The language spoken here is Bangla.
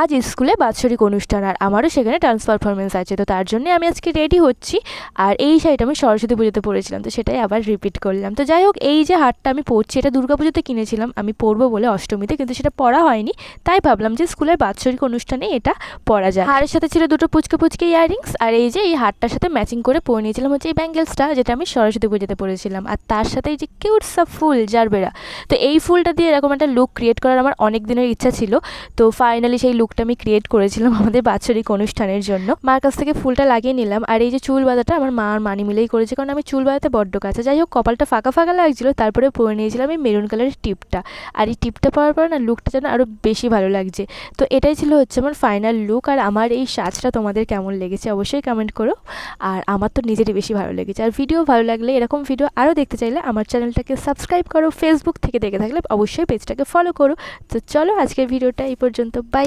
আজ স্কুলে বাৎসরিক অনুষ্ঠান আর আমারও সেখানে ডান্স পারফরমেন্স আছে। তো তার জন্য আমি আজকে রেডি হচ্ছি। আর এই শাড়িটা আমি সরস্বতী পুজোতে পরেছিলাম, তো সেটাই আবার রিপিট করলাম। তো যাই হোক, এই যে হারটা আমি পরছি, এটা পুজোতে কিনেছিলাম, আমি পরবো বলে অষ্টমীতে, কিন্তু সেটা পরা হয়নি। তাই ভাবলাম যে স্কুলের বাৎসরিক অনুষ্ঠানে এটা পরা যায় হারের সাথে ছিল দুটো পুচকে পুচকে ইয়াররিংস আর এই যে এই হারটার সাথে ম্যাচিং করে পরে নিয়েছিলাম হচ্ছে এই ব্যাঙ্গেলসটা যেটা আমি সরস্বতী পুজোতে পরেছিলাম। আর তার সাথে এই যে কিউট সব ফুল, জারবেরা। তো এই ফুলটা দিয়ে এরকম একটা লুক ক্রিয়েট করার আমার অনেক দিনের ইচ্ছা ছিল। তো ফাইনালি সেই লুকটা আমি ক্রিয়েট করেছিলাম আমাদের বাৎসরিক অনুষ্ঠানের জন্য। মার কাছ থেকে ফুলটা লাগিয়ে নিলাম আর এই যে চুল বাঁধাটা আমার মা আর মানি মিলেই করেছে কারণ আমি চুল বাঁধাতে বড্ড কাছে। যাই হোক, কপালটা ফাঁকা ফাঁকা লাগছিল, তারপরে পরে নিয়েছিলাম এই মেরুন কালারের টিপটা আর এই টিপটা পাওয়ার পর না লুকটা যেন আরও বেশি ভালো লাগছে। তো এটাই ছিল হচ্ছে আমার ফাইনাল লুক আর আমার এই সাজটা তোমাদের কেমন লেগেছে অবশ্যই কমেন্ট করো। আর আমার তো নিজেরই বেশি ভালো লেগেছে। আর ভিডিও ভালো লাগলে এরকম ভিডিও আরও দেখতে চাইলে আমার চ্যানেলটাকে সাবস্ক্রাইব করো। ফেসবুক থেকে দেখে থাকলে অবশ্যই পেজটাকে ফলো করো। তো চলো আজকের ভিডিওটা এই পর্যন্ত। বাই